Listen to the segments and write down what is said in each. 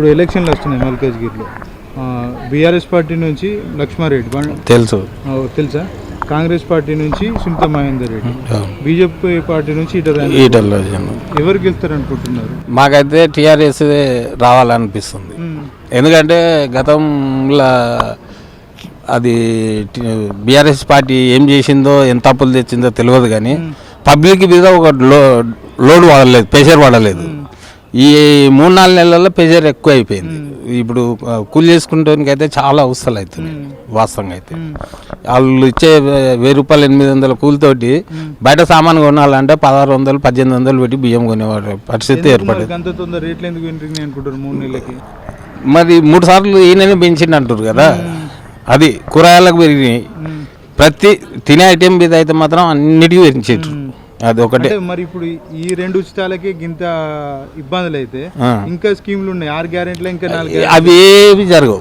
ఇప్పుడు ఎలక్షన్లు వస్తున్నాయి మల్కాజ్గిరిలో బీఆర్ఎస్ పార్టీ నుంచి లక్ష్మారెడ్డి తెలుసు. తెలుసా? కాంగ్రెస్ పార్టీ నుంచి సునీత మహేందర్ రెడ్డి. బీజేపీ పార్టీ నుంచి ఈటల్లో ఎవరు గెలుస్తారు అనుకుంటున్నారు మాకైతే టీఆర్ఎస్ రావాలనిపిస్తుంది. ఎందుకంటే గతంలో అది బీఆర్ఎస్ పార్టీ ఏం చేసిందో ఎంత తప్పులు తెచ్చిందో తెలియదు కానీ పబ్లిక్ మీద ఒక లో లోడ్ వాడలేదు ప్రెషర్ వాడలేదు. ఈ మూడు నాలుగు నెలల్లో ప్రెషర్ ఎక్కువ అయిపోయింది ఇప్పుడు కూలి చేసుకుంటానికి అయితే చాలా అవసరాలు అవుతుంది వాస్తవంగా అయితే. వాళ్ళు ఇచ్చే వెయ్యి రూపాయలు ఎనిమిది వందల కూలితోటి బయట సామాన్ కొనాలంటే పదహారు వందలు పద్దెనిమిది వందలు పెట్టి బియ్యం కొనేవాడు పరిస్థితి ఏర్పడింది. మరి మూడు సార్లు ఈయననే పెంచిండు అంటారు కదా. అది కూరగాయలకు పెరిగినాయి. ప్రతి తినే ఐటెం మీద అయితే మాత్రం అన్నిటికీ పెంచారు అది ఒకటే. మరి ఇప్పుడు ఈ రెండు ఉచితాలకి గింత ఇబ్బందులు అయితే. ఇంకా స్కీమ్లు ఉన్నాయి ఆరు గ్యారెంట్లు ఇంకా నాలుగు అవి ఏమి జరగవు.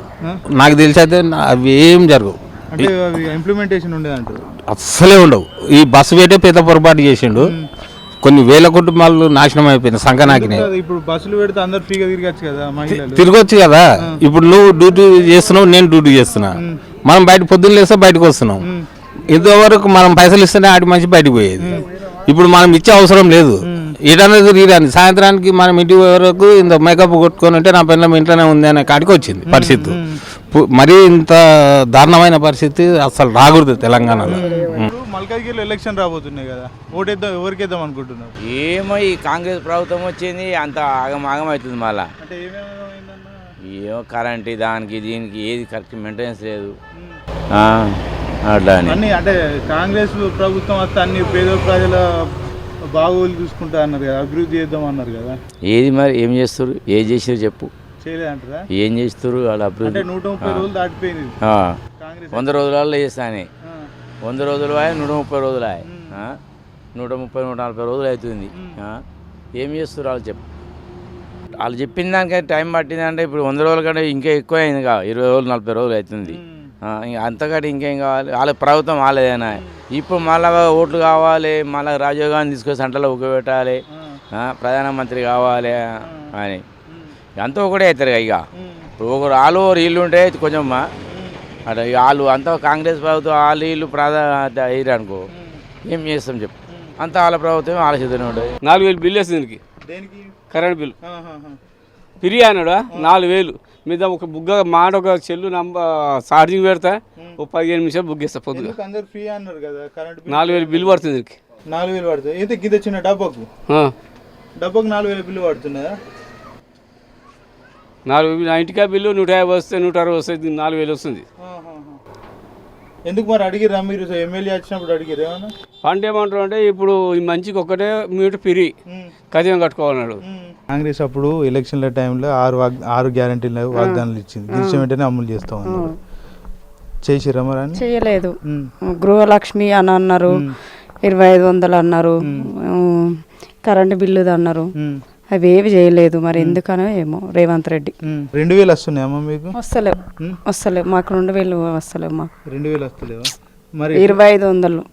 నాకు తెలిసి అయితే అవి ఏం జరగవు. అంటే ఇంప్లిమెంటేషన్ ఉండేది అంటారు అస్సలే ఉండవు. ఈ బస్సు వేటే పెద్ద పొరపాటు చేసిండు. కొన్ని వేల కుటుంబాలు నాశనం అయిపోయినాయి సంకనాకినాయి కాదు, ఇప్పుడు బస్సులు పెడితే అందరు ఫ్రీగా తిరగచ్చు కదా తిరగొచ్చు కదా? ఇప్పుడు నువ్వు డ్యూటీ చేస్తున్నావు నేను డ్యూటీ చేస్తున్నా. మనం బయట పొద్దున్న లేస్తే బయటకు వస్తున్నాం. ఇంతవరకు మనం పైసలు ఇస్తేనే ఆడి మనిషి బయటకు పోయేది. ఇప్పుడు మనం ఇచ్చే అవసరం లేదు. ఈడనేది రీరాని సాయంత్రానికి మనం ఇంటి వరకు ఇంత మేకప్ కొట్టుకొని ఉంటే నా పిల్లలు ఇంట్లోనే ఉంది అనే కాడికి వచ్చింది పరిస్థితి. మరీ ఇంత దారుణమైన పరిస్థితి అసలు రాకూడదు తెలంగాణలో. మల్కాజ్గిరిలో ఎలక్షన్ రాబోతున్నాయి కదా ఓటేద్దాం ఎవరికి వేద్దాం అనుకుంటున్నారు? ఏమో ఈ కాంగ్రెస్ ప్రభుత్వం వచ్చింది అంత ఆగం ఆగం అవుతుంది మళ్ళా ఏమో కరెంట్ దానికి దీనికి ఏది కరెక్ట్ మెయింటెనెన్స్ లేదు. అన్ని అంటే కాంగ్రెస్ ప్రభుత్వం వస్తే అన్ని పేద ప్రజల బాగోలు చూసుకుంటా అన్నారు కదా అభివృద్ధి చేద్దాం అన్నారు కదా. ఏది మరి ఏం చేస్తారు ఏం చేసారు చెప్పు. చేయలేదంటారా? ఏం చేస్తారు వాళ్ళ అభివృద్ధి? నూట ముప్పై రోజులు దాటిపోయింది. వంద రోజులలో చేస్తానే వంద రోజులు ఆయ్ నూట ముప్పై రోజులు ఆయ్ నూట ముప్పై నూట నలభై రోజులు అవుతుంది. ఏం చేస్తారు వాళ్ళు చెప్పు. వాళ్ళు చెప్పిన దానికైతే టైం పట్టిందంటే ఇప్పుడు వంద రోజుల కంటే ఇంకా ఎక్కువ అయింది కా ఇరవై రోజులు నలభై రోజులు అవుతుంది. అంతకంటే ఇంకేం కావాలి? వాళ్ళ ప్రభుత్వం వాళ్ళేదైనా? ఇప్పుడు మళ్ళా ఓట్లు కావాలి మళ్ళీ రాజీవ్ గాంధీ తీసుకొని సెంటర్లో ఉగ్గబెట్టాలి ఆ, ప్రధానమంత్రి కావాలి అని. అంతా ఒకటే అవుతారు ఇక. ఇప్పుడు ఒకరు వాళ్ళు ఒకరు వీళ్ళు ఉంటే కొంచెం అట్లా ఇక వాళ్ళు అంతా కాంగ్రెస్ ప్రభుత్వం వాళ్ళు వీళ్ళు ప్రాధాన్యత అయ్యారు అనుకో. ఏం చేస్తాం చెప్పు. అంతా వాళ్ళ ప్రభుత్వం ఆలోచిస్తూనే ఉంటుంది. నాలుగు వేలు బిల్లు వేస్తుంది దీనికి. దేనికి? Current bill. ఆహాహా. ఫ్రీ అన్నాడు? నాలుగు వేలు. మీద ఒక బుగ్గ మాట ఒక చెల్లు నంబ ఛార్జింగ్ పెడతా ఒక పదిహేను నిమిషాలు బుక్ చేస్తా పొద్దుగా అందరు ఫ్రీ అన్నారు కదా? కరెంట్ నాలుగు వేలు బిల్లు పడుతుంది దీనికి నాలుగు వేలు పడుతుంది. అయితే గిద్ద చిన్న డబ్బాకు. డబ్బాకు నాలుగు వేల బిల్లు పడుతున్నదా నాలుగు నా ఇంటికా బిల్లు నూట యాభై వస్తే నూట అరవై వస్తే దీనికి నాలుగు వేలు వస్తుంది. ఎందుకు మరి అడిగిరా మీరు? ఎమ్మెల్యే వచ్చినప్పుడు అడిగిరా ఏమన్నా? పంట ఏమంటారు అంటే ఇప్పుడు ఈ మంచికి ఒక్కటే మీట పిరి. కదియం కట్టుకోవాలన్నాడు. కాంగ్రెస్ అప్పుడు ఎలక్షన్ల టైంలో ఆరు వాగ్ ఆరు గ్యారంటీల వాగ్దానాలు ఇచ్చింది. గెలిచిన వెంటనే అమలు చేస్తాం చేసిరా మరి అని చేయలేదు. గృహలక్ష్మి అని అన్నారు. ఇరవై ఐదు వందలు అన్నారు. కరెంటు బిల్లుది అన్నారు. అవి ఏవి చేయలేదు మరి ఎందుకనో ఏమో రేవంత్ రెడ్డి. రెండు వేలు వస్తున్నాయమ్మా మీకు? వస్తలేవు. వస్తలేవు. మాకు రెండు వేలు వస్తలేవు మాకు. రెండు వేలు వస్తలేవా? మరి ఇరవై ఐదు వందలు.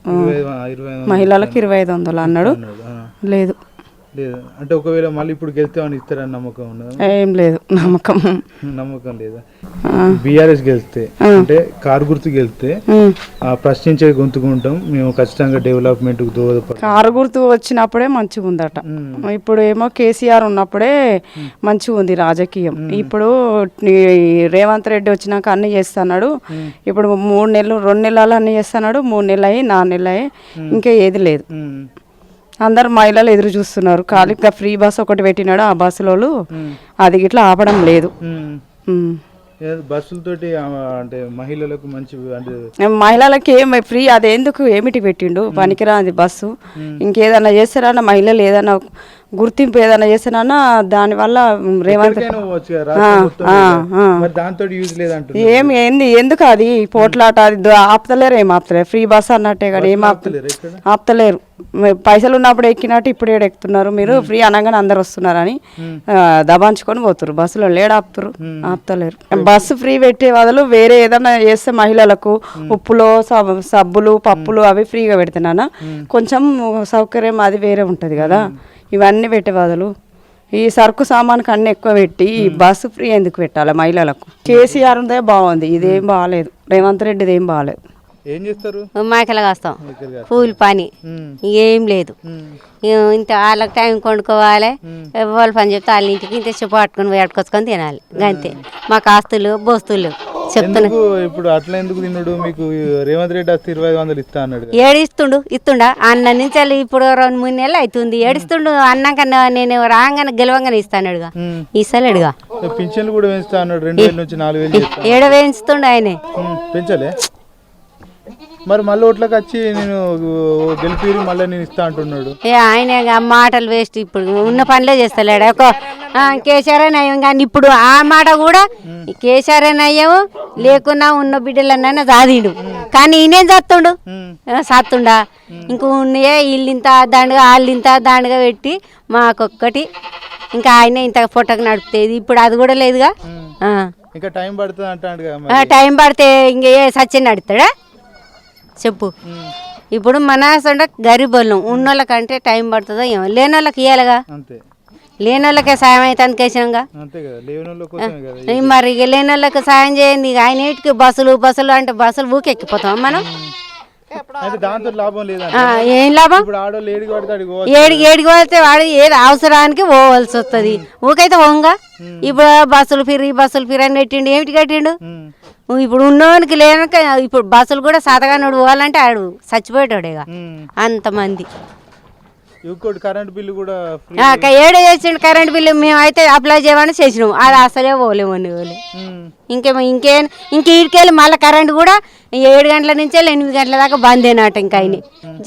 మహిళలకు ఇరవై ఐదు వందలు అన్నాడు. లేదు. లేదు. అంటే ఒకవేళ మళ్ళీ ఇప్పుడు గెలిస్తామని ఇస్తారని నమ్మకం ఉన్నదా? ఏం లేదు. నమ్మకం. నమ్మకం లేదా. బీఆర్ఎస్ గెలిస్తే అంటే కారు గుర్తు గెలిస్తే ప్రశ్నించే గొంతుకుంటాం మేము ఖచ్చితంగా డెవలప్మెంట్ దోహదపడతాం. కారు గుర్తు వచ్చినప్పుడే మంచిగా ఉందట. ఇప్పుడు ఏమో కేసీఆర్ ఉన్నప్పుడే మంచిగా ఉంది రాజకీయం. ఇప్పుడు రేవంత్ రెడ్డి వచ్చినాక అన్ని చేస్తున్నాడు. ఇప్పుడు మూడు నెలలు రెండు నెలలు అన్ని చేస్తున్నాడు. మూడు నెలలు అయ్యి నాలుగు నెలలు అయ్యి ఇంకా ఏది లేదు. అందరు మహిళలు ఎదురు చూస్తున్నారు. ఖాళీగా ఫ్రీ బస్ ఒకటి పెట్టినాడు. ఆ బస్సులో అది ఇట్లా ఆపడం లేదు. బస్సులతోటి అంటే మహిళలకు మంచి అంటే మహిళలకి ఏం ఫ్రీ అది ఎందుకు? ఏమిటి పెట్టిండు? పనికిరాది బస్సు. ఇంకేదన్నా చేస్తారన్నా మహిళలు ఏదన్నా గుర్తింపు ఏదన్నా చేస్తారన్నా దానివల్ల రేవంత్ ఏం ఏంది ఎందుకు అది? పోట్లాట అది ఆపుతలేరు ఏం ఆపుతలేరు? ఫ్రీ బస్ అన్నట్టే కానీ ఏం ఆపుతలేరు పైసలు ఉన్నప్పుడు ఎక్కినట్టు ఇప్పుడు ఏడు ఎక్కుతున్నారు. మీరు ఫ్రీ అనగానే అందరు వస్తున్నారని దబాంచుకొని పోతురు బస్సులో లేడు ఆపుతురు ఆపుతలేరు. బస్సు ఫ్రీ పెట్టే బదులు వేరే ఏదైనా చేస్తే మహిళలకు ఉప్పులో సబ్- సబ్బులు పప్పులు అవి ఫ్రీగా పెడుతున్నానా? కొంచెం సౌకర్యం అది వేరే ఉంటుంది కదా. ఇవన్నీ పెట్టే బదులు ఈ సరుకు సామాన్కి అన్ని ఎక్కువ పెట్టి ఈ బస్సు ఫ్రీ ఎందుకు పెట్టాలి మహిళలకు? కేసీఆర్ ఉందే బాగుంది. ఇదేం బాగాలేదు. రేవంత్ రెడ్డిది ఏం బాగాలేదు. ఏం చేస్తారు? మాకెలా కాస్తాం. కూలి పని. ఏం లేదు. ఇంత వాళ్ళకి టైం కొనుక్కోవాలి. ఎవరు పని చెప్తే వాళ్ళ ఇంటికి ఇంత చెప్పు పట్టుకొని వేడుకొచ్చుకొని తినాలి. అంతే మాకు ఆస్తులు బోస్తులు చెప్తున్నా. ఇప్పుడు అట్లా ఎందుకు తిన్నాడు? మీకు రేవంత్ రెడ్డి వస్తే ఇరవై ఐదు వందలు ఇస్తా అన్నాడు. ఏడిస్తుండు? ఇస్తుండా? అన్న నుంచి ఇప్పుడు రెండు మూడు నెలలు అవుతుంది. ఏడిస్తుండు? అన్నాక నేను రాగానే గెలవంగానే ఇస్తానుడుగా ఉమ్. ఇస్తలేడుగా పింఛన్లు కూడా పెంచుతా అన్నాడు. రెండు వేల నుంచి నాలుగు వేలు ఏడ వేయించుతుండు ఆయనే? పెంచలే? మరి మళ్ళీ ఓట్లకు వచ్చి నేను గెలిపి మళ్ళీ నేను ఇస్తా అంటున్నాడు. ఆయన మాటలు వేస్ట్ ఇప్పుడు. ఉన్న పనులే చేస్తలేడు. ఒక కేసీఆర్ నయ్యం కానీ ఇప్పుడు ఆ మాట కూడా కేసీఆర్ నయ్యము లేకున్నా ఉన్న బిడ్డలన్నా చాదిండు కానీ ఈయనేం చస్తుండు? సత్తుండా? ఇంక ఉన్నయే వీళ్ళింత దండగా వాళ్ళింత దండగా పెట్టి మాకొక్కటి ఇంకా ఆయన ఇంత ఫోటోకి నడుపుతేది. ఇప్పుడు అది కూడా లేదుగా. ఇంకా టైం పడుతుంది అంటాడు టైం పడితే ఇంక సచిన్ నడుతాడా చెప్పు. ఇప్పుడు మన సొంత గరీబోళ్ళం ఉన్నోళ్ళకంటే టైం పడుతుందో ఏమో. లేనోళ్ళకి ఇవ్వాలిగా అంతే. లేనోళ్ళకే సాయం లేని కోసమే కదా మరి ఇక లేనోళ్ళకి సాయం చేయండి. ఇక ఆయన ఇంటికి బస్సులు బస్సులు అంటే బస్సులు ఊకెక్కిపోతాం మనం? ఏం లాభం? ఏడికి. ఏడికి వెళ్తే వాడు ఏది అవసరానికి పోవాల్సి వస్తుంది. ఊకైతే పోంగా? ఇప్పుడు బస్సులు ఫిరి బస్సులు ఫిరి అని కట్టిండు ఏమిటి కట్టిండు? ఇప్పుడు ఉన్నోనికి లేనక ఇప్పుడు బస్సులు కూడా సతగానోడు పోవాలంటే ఆడు చచ్చిపోయేటోడేగా. అంతమంది ఇంకోటి కరెంట్ బిల్లు కూడా ఏడు చేసిండు కరెంట్ బిల్లు? మేమైతే అప్లై చేయమని చేసినాం. అది అసలే పోలేము అని పోలే ఇంకేమో ఇంకేం ఇంక ఈడికెళ్ళి మళ్ళీ కరెంట్ కూడా ఏడు గంటల నుంచి ఎనిమిది గంటల దాకా బంద్ అయినట్టు ఇంకా ఆయన.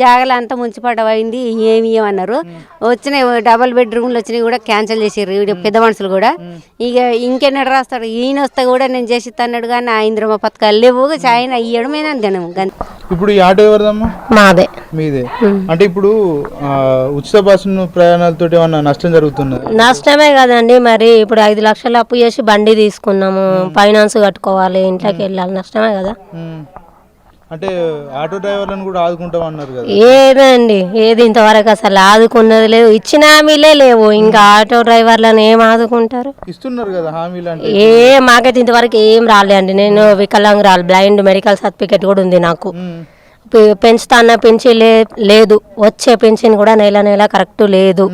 జాగలు అంతా మున్సిపడమైంది ఏమి ఇవ్వమన్నారు వచ్చినాయి డబల్ బెడ్రూమ్లు వచ్చినాయి కూడా క్యాన్సిల్ చేసారు పెద్ద మనుషులు కూడా. ఇక ఇంకెన్నడు రాస్తాడు ఈయన వస్తే కూడా నేను చేసి అన్నాడు కానీ ఆ ఇంద్రమ పథకాలు లేవు ఆయన ఇయ్యడం మీద దినం ఇప్పుడు ఈ ఆటో ఎవరిదమ్మా? మాదే. మీదే. అంటే ఇప్పుడు ఉచిత బస్సు ప్రయాణాలతో ఏమన్నా నష్టం జరుగుతున్నది నష్టమే కదండి మరి ఇప్పుడు ఐదు లక్షలు అప్పు చేసి బండి తీసుకున్నాము ఫైనాన్స్ కట్టుకోవాలి ఇంట్లోకి వెళ్ళాలి నష్టమే కదా. అంటే ఆటో డ్రైవర్లను కూడా ఆదుకుంటాం అన్నారు కదా. ఏదండి ఏది ఇంతవరకు అసలు ఆదుకున్నది లేదు ఇచ్చిన హామీలే లేవు. ఇంకా ఆటో డ్రైవర్లను ఏం ఆదుకుంటారు? ఇస్తున్నారు కదా హామీలు అంటే ఏ మాకైతే ఇంతవరకు ఏం రాలేదండి. నేను వికలాంగురాలు బ్లైండ్ మెడికల్ సర్టిఫికేట్ కూడా ఉంది నాకు. పెంచుతాన్న లే లేదు. వచ్చే పెన్షన్ కూడా నెల నెల కరెక్ట్ లేదు.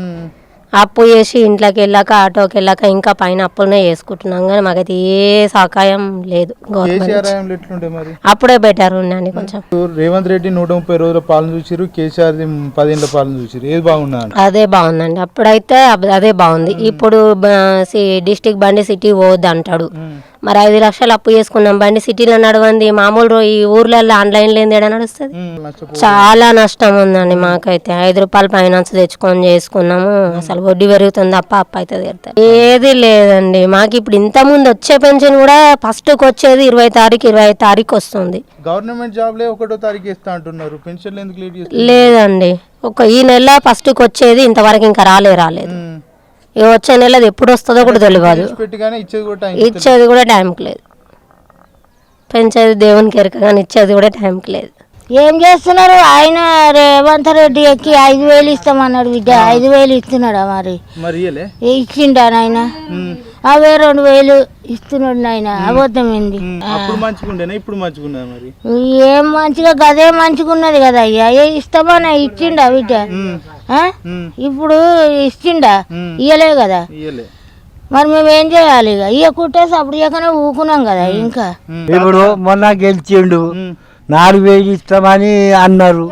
అప్పు చేసి ఇంట్లోకి వెళ్ళాక ఆటోకి వెళ్ళాక ఇంకా పైన అప్పులనే చేసుకుంటున్నాం. కానీ మాకైతే ఏ సహాయం లేదు గవర్నమెంట్ అప్పుడే బెటర్ ఉండండి కొంచెం. రేవంత్ రెడ్డి నూట ముప్పై రోజుల పాలన చూసిరు కేసీఆర్ పదేళ్ళ పాలన చూసిరు ఏది బాగున్నది అదే బాగుందండి. అప్పుడైతే అదే బాగుంది. ఇప్పుడు డిస్టిక్ బండి సిటీ పోవద్దు అంటాడు మరి ఐదు లక్షలు అప్పు చేసుకున్నాం. బండి సిటీలో నడవంది. మామూలు ఈ ఊర్లలో ఆన్లైన్ లేని ఏడా నడుస్తుంది? చాలా నష్టం ఉందండి మాకైతే. ఐదు రూపాయలు ఫైనాన్స్ తెచ్చుకొని చేసుకున్నాము. అసలు వడ్డీ పెరుగుతుంది అప్పు అయితే తీరుతుంది ఏది లేదండి. మాకు ఇప్పుడు ఇంత ముందు వచ్చే పెన్షన్ కూడా ఫస్ట్కి వచ్చేది ఇరవై తారీఖు ఇరవై ఐదు తారీఖు వస్తుంది. గవర్నమెంట్ జాబ్లే ఒకటో తారీఖు ఇస్తా అంటున్నారు. ఎందుకు చేస్తారు లేదండి. ఒక ఈ నెల ఫస్ట్కి వచ్చేది ఇంతవరకు ఇంకా రాలే రాలేదు. ఇక వచ్చే నెలది ఎప్పుడు వస్తుందో కూడా తెలియదు ఇచ్చేది కూడా టైం ఇచ్చేది కూడా టైంకి లేదు. పెంచేది దేవునికి ఎరక కానీ ఇచ్చేది కూడా టైంకి లేదు. ఏం చేస్తున్నారు? ఆయన రేవంత్ రెడ్డి ఎక్కి ఐదు వేలు ఇస్తామన్నాడు బిడ్డ. ఐదు వేలు ఇస్తున్నాడా మరి? ఇచ్చిండా నాయన అవే రెండు వేలు ఇస్తున్నాడు నాయన. అబద్ధమైంది ఏం మంచిగా గదే మంచిగా ఉన్నది కదా అయ్యా. ఏ ఇస్తామన్నా ఇచ్చిండా బిడ్డ? ఉమ్. ఇప్పుడు ఇచ్చిండా? ఇయ్యలే కదా? మరి మేము ఏం చేయాలి ఇక? ఇయ్యకుంటే అప్పుడు ఇయ్యకనే ఊకున్నాం కదా ఇంకా. ఇప్పుడు మొన్న గెలిచిండు. నాలుగు వేలు ఇస్తామని అన్నారు.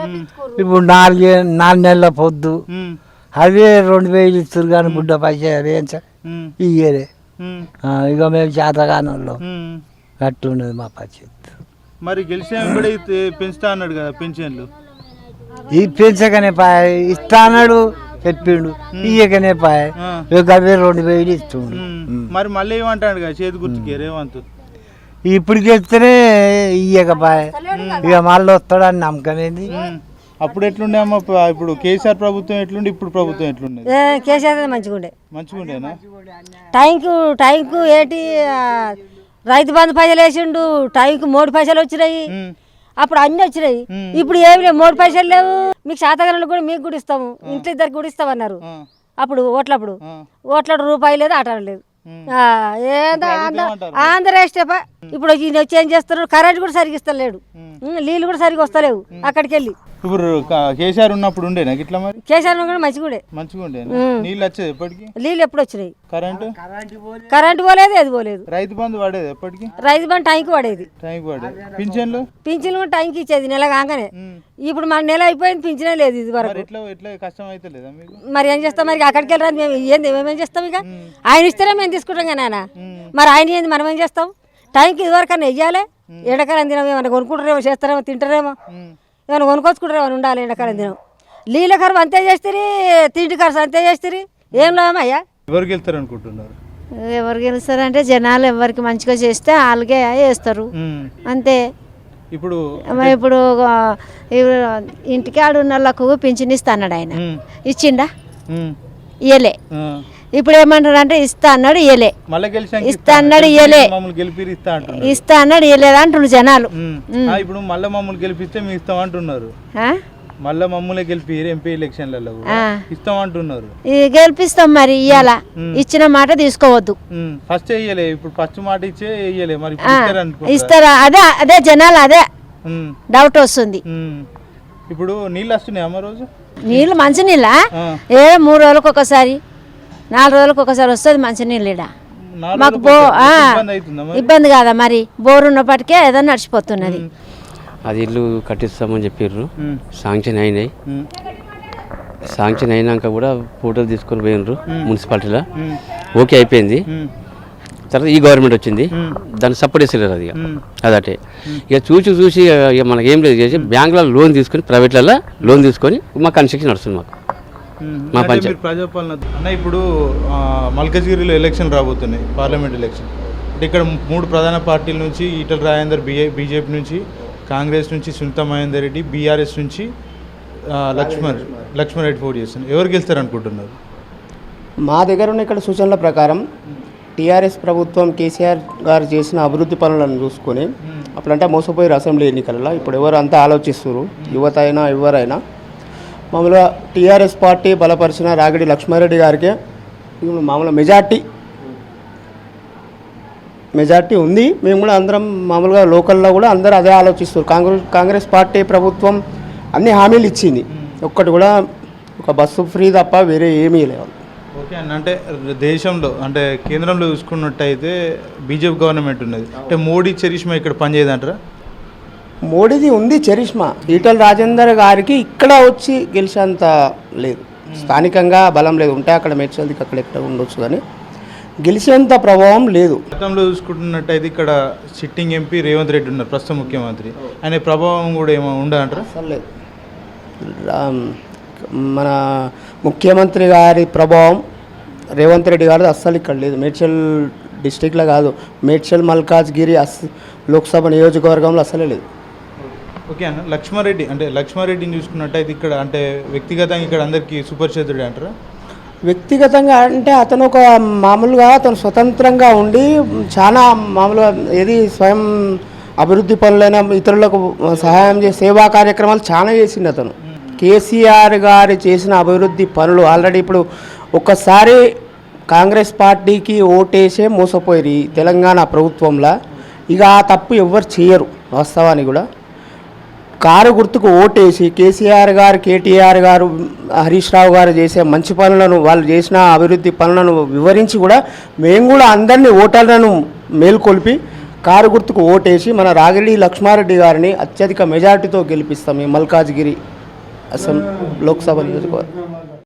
ఇప్పుడు నాలుగు నాలుగు నెలల పొద్దు. అదే రెండు వేలు ఇస్తారు కానీ బుడ్డ పైసలు ఏం సార్ ఇయ్యలే. ఇక మేము చేతగానోళ్ళం. ఉమ్. అట్లున్నది మా పరిస్థితి. మరి గెలిచిన పెంచుతా అన్నాడు కదా పెన్షన్లు. ఈ పెంచకనే పాయ ఇస్తా అన్నాడు చెప్పిండు ఇయ్యకనే పాయ. రెండు వేలు ఇస్తుండు. మరి మళ్ళీ ఏమంటాడు కదా చేతి గుర్తుకి రేవంత్. ఇప్పుడు గెలిస్తేనే ఇయ్యకపాయ ఇక మళ్ళీ వస్తాడని నమ్మకం ఏంది. అప్పుడు ఎట్లుండే అమ్మ ఇప్పుడు కేసీఆర్ ప్రభుత్వం ఎట్లుండి ఇప్పుడు ప్రభుత్వం ఎట్లుండేది? కేసీఆర్ మంచిగా ఉండే మంచిగుండేనా? టైంకు టైంకు ఏంటి రైతు బంధు పైసలు వేసిండు టైంకు మూడు పైసలు వచ్చినాయి. అప్పుడు అన్ని వచ్చినాయి. ఇప్పుడు ఏమి లేవు. మూడు పైసలు లేవు. మీకు శాతగలను కూడా మీకు కూడా ఇస్తాము. ఇంట్లో ఇద్దరికి కూడా ఇస్తామన్నారు. అప్పుడు ఓట్లప్పుడు. ఆ. ఓట్లడు రూపాయి లేదు ఆట లేదు ఏదో ఆంధ్ర ఇష్టప ఇప్పుడు ఈయన వచ్చి ఏం చేస్తారు కరెంట్ కూడా సరిగ్గా ఇస్తలేడు. నీళ్ళు కూడా సరిగ్గా వస్తలేవు అక్కడికి వెళ్ళి. ఇప్పుడు కేసీఆర్ ఉన్నప్పుడు ఉండే నాకు ఇట్లా మరి? కేసీఆర్ కూడా మంచిగా ఉండే. మంచిగా ఉండే. నీళ్ళు వచ్చేది ఎప్పటికి? నీళ్ళు ఎప్పుడు వచ్చినాయి? కరెంటు? కరెంట్ పోలేదు అది పోలేదు. రైతు బంధు పడేది ఎప్పటికి? రైతు బండి టైంకి పడేది. టైంకి పడేది. పింఛన్లు? పింఛన్ కూడా టైంకి ఇచ్చేది నెల కాగానే. ఇప్పుడు మన నెల అయిపోయింది పింఛనే లేదు ఇది వరకు. ఎట్లా ఎట్లా కష్టం అయితే లేదా మీకు? మరి ఏం చేస్తాం? మరి అక్కడికి వెళ్ళరాదు మేము ఏంది మేమేం చేస్తాం ఇక? ఆయన ఇస్తేనే మేము తీసుకుంటాం కదా నాన్న. మరి ఆయన ఏంది మనం ఏం చేస్తాం? టైంకి ఇదివరకన్నా వెయ్యాలి. ఎండాకాలం దినం ఏమైనా కొనుక్కుంటారేమో చేస్తారేమో తింటారేమో. ఏమైనా కొనుక్కొచ్చుకుంటారేమో ఉండాలి ఎండాకాలం దినం. నీళ్ళ ఖర్చు అంతే చేస్తుంది తిండి ఖర్చు అంతే చేస్తుంది ఏం లాభమయ్యా ఎవరికి వెళ్తారు అనుకుంటున్నారు ఎవరు గెలుస్తారంటే జనాలు ఎవరికి మంచిగా చేస్తే వాళ్ళకే వేస్తారు. అంతే. ఇప్పుడు ఇప్పుడు ఇంటికి ఆడున్న వాళ్ళకు పింఛన్ ఇస్తా అన్నాడు ఆయన. ఇచ్చిండా? ఆ. ఇప్పుడు ఏమంటారు అంటే ఇస్తా అన్నాడు గెలిచాక ఇస్తా అన్నాడు గెలిపి ఇస్తా అంటున్నారు. అన్నాడు ఇయ్యలేదు అంటుండ్రు జనాలు ఇప్పుడు మళ్ళా మమ్మల్ని గెలిపిస్తే మేము ఇస్తాం అంటున్నారు? మళ్ళా మమ్మల్ని గెలిపి ఎంపీ ఎలక్షన్లలో. ఇస్తాం అంటున్నారు. గెలిపిస్తాం మరి ఇయ్యాల. ఇచ్చిన మాట తీసుకోవద్దు. ఫస్ట్ వేయలే ఇప్పుడు ఫస్ట్ మాట ఇచ్చే వేయలే మరి ఇస్తారు అదే అదే జనాలు అదే డౌట్ వస్తుంది. ఇప్పుడు నీళ్ళు వస్తున్నాయి అమ్మ రోజు? నీళ్ళు మంచినీళ్ళ? ఆ. ఏ మూడు రోజులకు ఒకసారి నాలుగు రోజులకు ఒకసారి వస్తుంది మంచినీళ్ళు ఈడ. నాలుగు మాకు బో? ఇబ్బంది కాదా మరి? బోరు ఉన్నప్పటికే ఏదో నడిచిపోతున్నది. అది ఇల్లు కట్టిస్తామని చెప్పిర్రు. ఉమ్, శాంక్షన్ అయినాయి. శాంక్షన్ అయినాక కూడా ఫోటోలు తీసుకొని పోయినరు మున్సిపాలిటీలో. ఓకే అయిపోయింది. తర్వాత ఈ గవర్నమెంట్ వచ్చింది. దాన్ని సపోర్ట్ చేసలేరు అది. అదటే. ఇక చూసి చూసి ఇక మనకి ఏం లేదు. చేసి బ్యాంకులలో లోన్ తీసుకొని ప్రైవేట్లలో లోన్ తీసుకొని మా కన్స్ట్రక్షన్ నడుస్తుంది మాకు. మా పంచాయతీ. ప్రజాపాలన అన్న ఇప్పుడు మల్కజ్గిరిలో ఎలక్షన్ రాబోతున్నాయి పార్లమెంట్ ఎలక్షన్. అంటే ఇక్కడ మూడు ప్రధాన పార్టీల నుంచి ఈటల రాజేందర్ బీజేపీ నుంచి కాంగ్రెస్ నుంచి సునీత మహేందర్ రెడ్డి బీఆర్ఎస్ నుంచి లక్ష్మణ్ లక్ష్మణ్ రెడ్డి పోటీ చేస్తున్నారు. ఎవరు గెలుస్తారు అనుకుంటున్నారు మా దగ్గర ఉన్న ఇక్కడ సూచనల ప్రకారం టీఆర్ఎస్ ప్రభుత్వం కేసీఆర్ గారు చేసిన అభివృద్ధి పనులను చూసుకొని అప్పుడంటే మోసపోయారు అసెంబ్లీ ఎన్నికలలో. ఇప్పుడు ఎవరు అంతా ఆలోచిస్తున్నారు? యువత అయినా ఎవరైనా. మామూలుగా టీఆర్ఎస్ పార్టీ బలపరిచిన రాగిడి లక్ష్మారెడ్డి గారికి మామూలుగా మెజార్టీ మెజార్టీ ఉంది. మేము కూడా అందరం మామూలుగా లోకల్లో కూడా అందరూ అదే ఆలోచిస్తారు కాంగ్రెస్ కాంగ్రెస్ పార్టీ ప్రభుత్వం అన్ని హామీలు ఇచ్చింది. ఒక్కటి కూడా ఒక బస్సు ఫ్రీ తప్ప వేరే ఏమీ లేవు. ఓకే అన్న అంటే దేశంలో అంటే కేంద్రంలో చూసుకున్నట్టయితే బీజేపీ గవర్నమెంట్ ఉన్నది. అంటే మోడీ చరిష్మా ఇక్కడ పనిచేయదంటారా? మోడీది ఉంది చరిష్మా. ఈటల రాజేందర్ గారికి ఇక్కడ వచ్చి గెలిచేంత లేదు. స్థానికంగా బలం లేదు. ఉంటే అక్కడ మేడ్చల్దికి అక్కడ ఎక్కడ ఉండొచ్చు కానీ గెలిచేంత ప్రభావం లేదు. గతంలో చూసుకుంటున్నట్టయితే ఇక్కడ సిట్టింగ్ ఎంపీ రేవంత్ రెడ్డి ఉన్నారు ప్రస్తుత ముఖ్యమంత్రి. ఆయన ప్రభావం కూడా ఏమో ఉండదంటారా అసలు లేదు. మన ముఖ్యమంత్రి గారి ప్రభావం రేవంత్ రెడ్డి గారిది అస్సలు ఇక్కడ లేదు. మేడ్చల్ డిస్టిక్లో కాదు. మేడ్చల్ మల్కాజ్గిరి అస్ లోక్సభ నియోజకవర్గంలో అసలే లేదు. ఓకే అన్న. లక్ష్మారెడ్డి అంటే లక్ష్మారెడ్డిని చూసుకున్నట్టయితే ఇక్కడ అంటే వ్యక్తిగతంగా ఇక్కడ అందరికీ సుపరిచితుడే అంటారా? వ్యక్తిగతంగా అంటే అతను ఒక మామూలుగా అతను స్వతంత్రంగా ఉండి చాలా మామూలుగా ఏది స్వయం అభివృద్ధి పనులైన ఇతరులకు సహాయం చేసే సేవా కార్యక్రమాలు చాలా చేసిండు అతను. కేసీఆర్ గారు చేసిన అభివృద్ధి పనులు ఆల్రెడీ ఇప్పుడు ఒక్కసారి కాంగ్రెస్ పార్టీకి ఓటేసే మోసపోయారు ఈ తెలంగాణ ప్రభుత్వంలో. ఇక ఆ తప్పు ఎవ్వరు చేయరు వాస్తవానికి కూడా. కారు గుర్తుకు ఓటేసి కేసీఆర్ గారు కేటీఆర్ గారు హరీష్ రావు గారు చేసే మంచి పనులను వాళ్ళు చేసిన అభివృద్ధి పనులను వివరించి కూడా మేము కూడా అందరినీ ఓటర్లను మేల్కొల్పి కారు గుర్తుకు ఓటేసి మన రాగిడి లక్ష్మారెడ్డి గారిని అత్యధిక మెజార్టీతో గెలిపిస్తాం ఈ మల్కాజ్గిరి అసెంబ్లీ లోక్సభ నియోజకవర్గం.